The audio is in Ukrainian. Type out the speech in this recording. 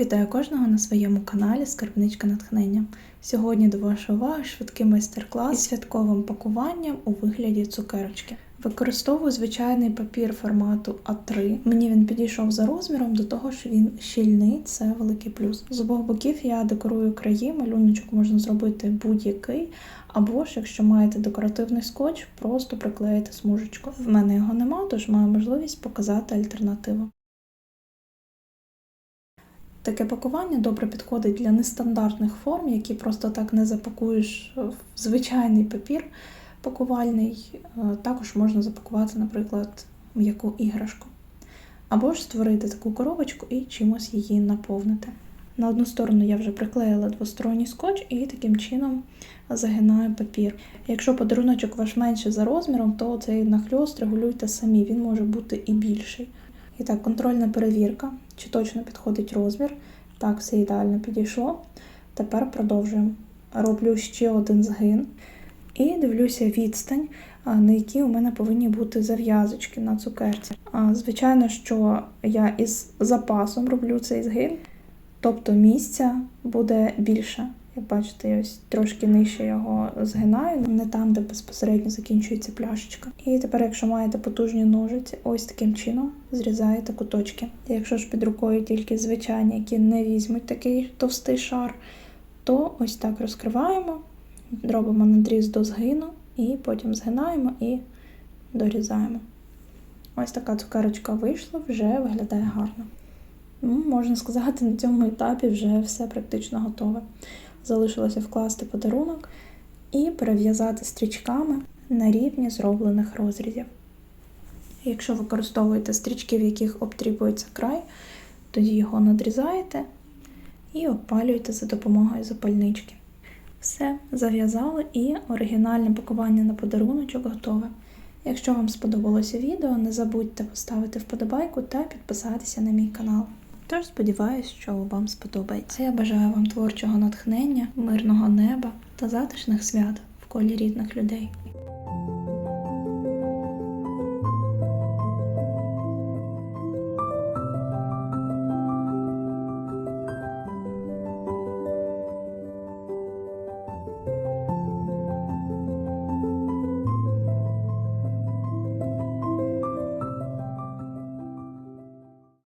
Вітаю кожного на своєму каналі Скарбничка натхнення. Сьогодні до вашої уваги швидкий майстер-клас із святковим пакуванням у вигляді цукерочки. Використовую звичайний папір формату А3. Мені він підійшов за розміром, до того що він щільний, це великий плюс. З обох боків я декорую краї, малюночок можна зробити будь-який, або ж, якщо маєте декоративний скотч, просто приклеїти смужечку. В мене його нема, тож маю можливість показати альтернативу. Таке пакування добре підходить для нестандартних форм, які просто так не запакуєш в звичайний папір пакувальний. Е, Також можна запакувати, наприклад, м'яку іграшку. Або ж створити таку коробочку і чимось її наповнити. На одну сторону я вже приклеїла двосторонній скотч і таким чином загинаю папір. Якщо подаруночок ваш менше за розміром, то цей нахльост регулюйте самі, він може бути і більший. І так, контрольна перевірка, чи точно підходить розмір. Так, все ідеально підійшло. Тепер продовжуємо. Роблю ще один згин і дивлюся відстань, на якій у мене повинні бути зав'язочки на цукерці. Звичайно, що я із запасом роблю цей згин, тобто місця буде більше. Як бачите, я ось трошки нижче його згинаю, не там, де безпосередньо закінчується пляшечка. І тепер, якщо маєте потужні ножиці, ось таким чином зрізаєте куточки. Якщо ж під рукою тільки звичайні, які не візьмуть такий товстий шар, то ось так розкриваємо, робимо надріз до згину, і потім згинаємо і дорізаємо. Ось така цукерочка вийшла, вже виглядає гарно. Ну, можна сказати, на цьому етапі вже все практично готове. Залишилося вкласти подарунок і перев'язати стрічками на рівні зроблених розрізів. Якщо використовуєте стрічки, в яких обтріпується край, тоді його надрізаєте і опалюєте за допомогою запальнички. Все, зав'язали і оригінальне пакування на подаруночок готове. Якщо вам сподобалося відео, не забудьте поставити вподобайку та підписатися на мій канал. Тож сподіваюся, що вам сподобається. Я бажаю вам творчого натхнення, мирного неба та затишних свят в колі рідних людей.